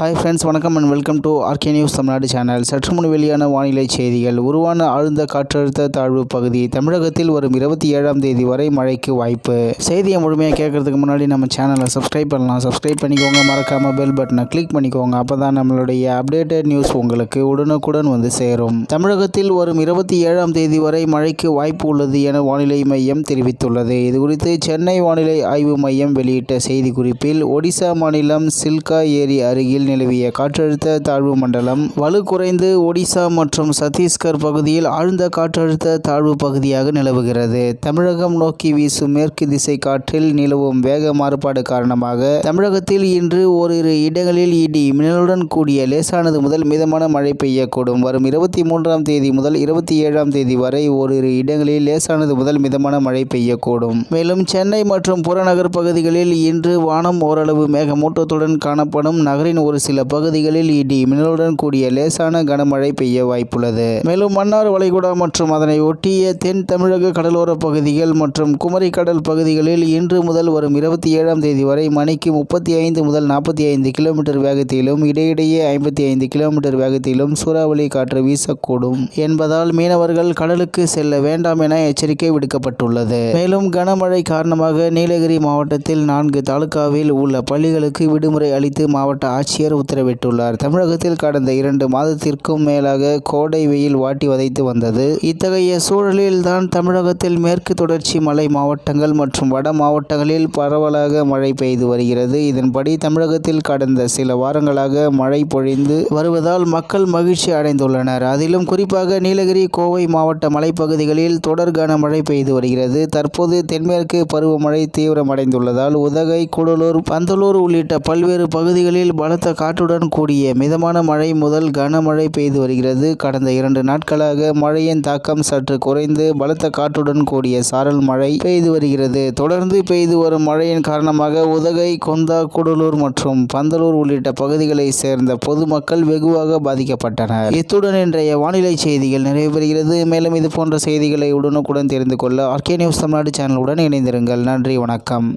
Hi friends வணக்கம் and welcome to RK news Tamil Nadu channel சற்று முன் வெளியான வானிலை செய்திகள். உருவான ஆழ்ந்த காற்றழுத்த தாழ்வு பகுதி தமிழகத்தில் வரும் இருபத்தி ஏழாம் தேதி வரை மழைக்கு வாய்ப்பு. செய்தியை முழுமையாக கேட்கறதுக்கு முன்னாடி நம்ம சேனலை சப்ஸ்கிரைப் பண்ணலாம். சப்ஸ்கிரைப் பண்ணிக்கோங்க மறக்காமல் பெல் பட்டனை கிளிக் பண்ணிக்கோங்க. அப்போ தான் நம்மளுடைய அப்டேட்டட் நியூஸ் உங்களுக்கு உடனுக்குடன் வந்து சேரும். தமிழகத்தில் வரும் இருபத்தி ஏழாம் தேதி வரை மழைக்கு வாய்ப்பு உள்ளது என வானிலை மையம் தெரிவித்துள்ளது. இது குறித்து சென்னை வானிலை ஆய்வு மையம் வெளியிட்ட செய்திக்குறிப்பில் ஒடிசா மாநிலம் சில்கா ஏரி அருகில் நிலவிய காற்றழுத்த தாழ்வு மண்டலம் வலு குறைந்து ஒடிசா மற்றும் சத்தீஸ்கர் பகுதியில் ஆழ்ந்த காற்றழுத்த தாழ்வு பகுதியாக நிலவுகிறது. தமிழகம் நோக்கி வீசும் மேற்கு திசை காற்றில் நிலவும் வேக மாறுபாடு காரணமாக தமிழகத்தில் இன்று ஓரிரு இடங்களில் இடி மின்னலுடன் கூடிய லேசானது முதல் மிதமான மழை பெய்யக்கூடும். வரும் இருபத்தி மூன்றாம் தேதி முதல் இருபத்தி ஏழாம் தேதி வரை ஓரிரு இடங்களில் லேசானது முதல் மிதமான மழை பெய்யக்கூடும். மேலும் சென்னை மற்றும் புறநகர் பகுதிகளில் இன்று வானம் ஓரளவு மேகமூட்டத்துடன் காணப்படும். நகரின் ஒரு சில பகுதிகளில் இடி மின்னலுடன் கூடிய லேசான கனமழை பெய்ய வாய்ப்புள்ளது. மேலும் மன்னார் வளைகுடா மற்றும் அதனை ஒட்டிய தென் தமிழக கடலோர பகுதிகள் மற்றும் குமரி கடல் பகுதிகளில் இன்று முதல் வரும் இருபத்தி ஏழாம் தேதி வரை மணிக்கு முப்பத்தி ஐந்து முதல் நாற்பத்தி ஐந்து கிலோமீட்டர் வேகத்திலும் இடையிடையே ஐம்பத்தி ஐந்து கிலோமீட்டர் வேகத்திலும் சூறாவளி காற்று வீசக்கூடும் என்பதால் மீனவர்கள் கடலுக்கு செல்ல வேண்டாம் என எச்சரிக்கை விடுக்கப்பட்டுள்ளது. மேலும் கனமழை காரணமாக நீலகிரி மாவட்டத்தில் நான்கு தாலுகாவில் உள்ள பள்ளிகளுக்கு விடுமுறை அளித்து மாவட்ட ஆட்சியர் உத்தரவிட்டுள்ளார். தமிழகத்தில் கடந்த இரண்டு மாதத்திற்கும் மேலாக கோடை வெயில் வாட்டி வதைத்து வந்தது. இத்தகைய சூழலில் தான் தமிழகத்தில் மேற்கு தொடர்ச்சி மலை மாவட்டங்கள் மற்றும் வட மாவட்டங்களில் பரவலாக மழை பெய்து வருகிறது. இதன்படி தமிழகத்தில் கடந்த சில வாரங்களாக மழை பொழிந்து வருவதால் மக்கள் மகிழ்ச்சி அடைந்துள்ளனர். அதிலும் குறிப்பாக நீலகிரி கோவை மாவட்ட மலைப்பகுதிகளில் தொடர் கனமழை பெய்து வருகிறது. தற்போது தென்மேற்கு பருவமழை தீவிரமடைந்துள்ளதால் உதகை கூடலூர் பந்தலூர் உள்ளிட்ட பல்வேறு பகுதிகளில் பலத்த காற்றுடன் கூடிய மிதமான மழை முதல் கனமழை பெய்து வருகிறது. கடந்த இரண்டு நாட்களாக மழையின் தாக்கம் சற்று குறைந்து பலத்த காற்றுடன் கூடிய சாரல் மழை பெய்து வருகிறது. தொடர்ந்து பெய்து வரும் மழையின் காரணமாக உதகை கொந்தா கூடலூர் மற்றும் பந்தலூர் உள்ளிட்ட பகுதிகளை சேர்ந்த பொதுமக்கள் வெகுவாக பாதிக்கப்பட்டனர். இத்துடன் இன்றைய வானிலை செய்திகள் நிறைவு பெறுகிறது. மேலும் இது போன்ற செய்திகளை உடனுக்குடன் தெரிந்து கொள்ள ஆர்கே நியூஸ் தமிழ்நாடு சேனலுடன் இணைந்திருங்கள். நன்றி வணக்கம்.